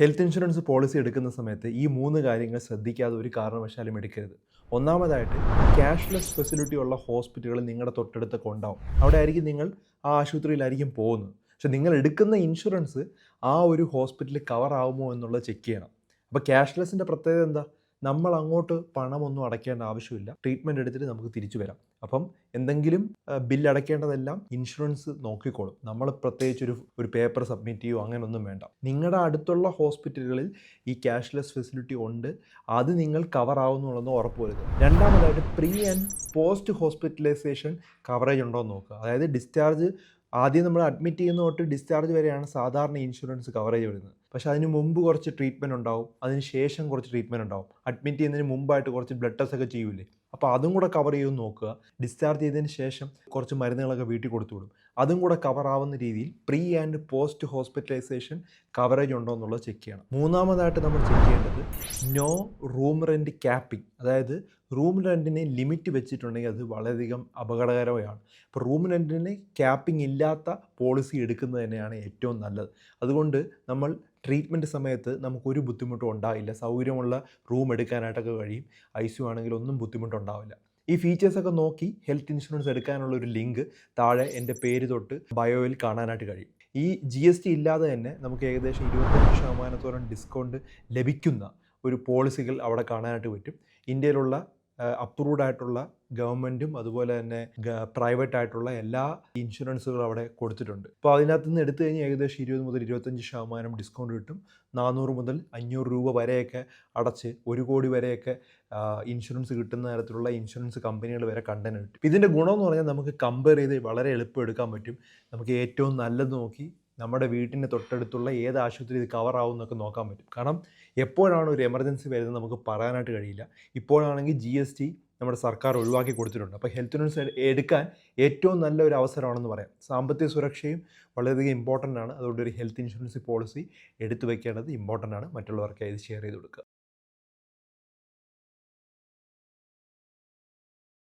Health insurance policy എടുക്കുന്ന സമയത്ത് ഈ മൂന്ന് കാര്യങ്ങൾ ശ്രദ്ധിക്കാതെ ഒരു കാരണവശാലും എടുക്കരുത്. ഒന്നാമതായിട്ട് ക്യാഷ്ലെസ് ഫെസിലിറ്റി ഉള്ള ഹോസ്പിറ്റലുകൾ നിങ്ങളുടെ തൊട്ടടുത്തൊക്കെ ഉണ്ടാവും. അവിടെ ആയിരിക്കും നിങ്ങൾ ആ ആശുപത്രിയിലായിരിക്കും പോകുന്നത്. പക്ഷെ നിങ്ങൾ എടുക്കുന്ന ഇൻഷുറൻസ് ആ ഒരു ഹോസ്പിറ്റലിൽ കവർ ആവുമോ എന്നുള്ളത് ചെക്ക് ചെയ്യണം. അപ്പോൾ ക്യാഷ്ലെസ്സിന്റെ പ്രത്യേകത എന്താ? നമ്മൾ അങ്ങോട്ട് പണമൊന്നും അടയ്ക്കേണ്ട ആവശ്യമില്ല. ട്രീറ്റ്മെന്റ് എടുത്തിട്ട് നമുക്ക് തിരിച്ചു വരാം. അപ്പം എന്തെങ്കിലും ബില്ല് അടയ്ക്കേണ്ടതെല്ലാം ഇൻഷുറൻസ് നോക്കിക്കോളും. നമ്മൾ പ്രത്യേകിച്ച് ഒരു ഒരു പേപ്പർ സബ്മിറ്റ് ചെയ്യുമോ അങ്ങനെയൊന്നും വേണ്ട. നിങ്ങളുടെ അടുത്തുള്ള ഹോസ്പിറ്റലുകളിൽ ഈ ക്യാഷ്ലെസ് ഫെസിലിറ്റി ഉണ്ട്. അത് നിങ്ങൾ കവർ ആവുന്നുള്ളതെന്ന് ഉറപ്പ് വരുത്തുക രണ്ടാമതായിട്ട് pre and post hospitalisation coverage ഉണ്ടോ എന്ന് നോക്കുക. അതായത് ഡിസ്ചാർജ് ആദ്യം നമ്മൾ അഡ്മിറ്റ് ചെയ്യുന്ന തൊട്ട് ഡിസ്ചാർജ് വരെയാണ് സാധാരണ ഇൻഷുറൻസ് കവറേജ് വരുന്നത് പക്ഷേ അതിന് മുമ്പ് കുറച്ച് ട്രീറ്റ്മെന്റ് ഉണ്ടാവും. അതിന് ശേഷം കുറച്ച് ട്രീറ്റ്മെന്റ് ഉണ്ടാവും. അഡ്മിറ്റ് ചെയ്യുന്നതിന് മുമ്പായിട്ട് കുറച്ച് ബ്ലഡ് ടെസ്റ്റ് ഒക്കെ ചെയ്യൂലേ? അപ്പോൾ അതും കൂടെ കവർ ചെയ്യുമെന്ന് നോക്കുക. ഡിസ്ചാർജ് ചെയ്തതിന് ശേഷം കുറച്ച് മരുന്നുകളൊക്കെ വീട്ടിൽ കൊടുത്തു വിടും. അതും കൂടെ കവർ ആവുന്ന രീതിയിൽ pre and post hospitalization coverage ഉണ്ടോ എന്നുള്ളത് ചെക്ക് ചെയ്യണം. മൂന്നാമതായിട്ട് നമ്മൾ ചെക്ക് ചെയ്യേണ്ടത് നോ റൂം റെന്റ് ക്യാപ്പിംഗ് അതായത് റൂം റെന്റിനെ ലിമിറ്റ് വെച്ചിട്ടുണ്ടെങ്കിൽ അത് വളരെയധികം അപകടകരമാണ്. അപ്പോൾ റൂം റെന്റിന് ക്യാപ്പിംഗ് ഇല്ലാത്ത പോളിസി എടുക്കുന്നത് തന്നെയാണ് ഏറ്റവും നല്ലത്. അതുകൊണ്ട് നമ്മൾ ട്രീറ്റ്മെന്റ് സമയത്ത് നമുക്കൊരു ബുദ്ധിമുട്ടും ഉണ്ടാവില്ല. സൗകര്യമുള്ള റൂം എടുക്കാനായിട്ടൊക്കെ കഴിയും. ഐ സി ആണെങ്കിൽ ഒന്നും ബുദ്ധിമുട്ടുണ്ടാവില്ല. ഈ ഫീച്ചേഴ്സൊക്കെ നോക്കി ഹെൽത്ത് ഇൻഷുറൻസ് എടുക്കാനുള്ള ഒരു ലിങ്ക് താഴെ എന്റെ പേര് തൊട്ട് ബയോയിൽ കാണാനായിട്ട് കഴിയും. ഈ ജി എസ് ടി ഇല്ലാതെ തന്നെ നമുക്ക് ഏകദേശം ഇരുപത്തഞ്ച് ശതമാനത്തോളം ഡിസ്കൗണ്ട് ലഭിക്കുന്ന ഒരു പോളിസികൾ അവിടെ കാണാനായിട്ട് പറ്റും. ഇന്ത്യയിലുള്ള അപ്രൂവ്ഡ് ആയിട്ടുള്ള ഗവൺമെന്റും അതുപോലെ തന്നെ പ്രൈവറ്റ് ആയിട്ടുള്ള എല്ലാ ഇൻഷുറൻസുകളും അവിടെ കൊടുത്തിട്ടുണ്ട്. അപ്പോൾ അതിനകത്ത് നിന്ന് എടുത്തു കഴിഞ്ഞാൽ ഏകദേശം ഇരുപത് മുതൽ ഇരുപത്തഞ്ച് ശതമാനം ഡിസ്കൗണ്ട് കിട്ടും. നാനൂറ് മുതൽ അഞ്ഞൂറ് രൂപ വരെയൊക്കെ അടച്ച് ഒരു കോടി വരെയൊക്കെ ഇൻഷുറൻസ് കിട്ടുന്ന തരത്തിലുള്ള ഇൻഷുറൻസ് കമ്പനികൾ വരെ കണ്ടന്റ് കിട്ടും. ഇതിന്റെ ഗുണമെന്ന് പറഞ്ഞാൽ നമുക്ക് കമ്പയർ ചെയ്ത് വളരെ എളുപ്പം എടുക്കാൻ പറ്റും. നമുക്ക് ഏറ്റവും നല്ലത് നോക്കി നമ്മുടെ വീട്ടിന് തൊട്ടടുത്തുള്ള ഏത് ആശുപത്രി ഇത് കവർ ആവും എന്നൊക്കെ നോക്കാൻ പറ്റും. കാരണം എപ്പോഴാണ് ഒരു എമർജൻസി വരുന്നത് നമുക്ക് പറയാനായിട്ട് കഴിയില്ല. ഇപ്പോഴാണെങ്കിൽ ജി എസ് ടി നമ്മുടെ സർക്കാർ ഒഴിവാക്കി കൊടുത്തിട്ടുണ്ട്. അപ്പോൾ ഹെൽത്ത് ഇൻഷുറൻസ് എടുക്കാൻ ഏറ്റവും നല്ല ഒരു അവസരമാണെന്ന് പറയാം. സാമ്പത്തിക സുരക്ഷയും വളരെയധികം ഇമ്പോർട്ടന്റ് ആണ്. അതുകൊണ്ട് ഒരു ഹെൽത്ത് ഇൻഷുറൻസ് പോളിസി എടുത്തു വയ്ക്കേണ്ടത് ഇമ്പോർട്ടന്റ് ആണ്. മറ്റുള്ളവർക്ക് ഇത് ഷെയർ ചെയ്ത് കൊടുക്കുക.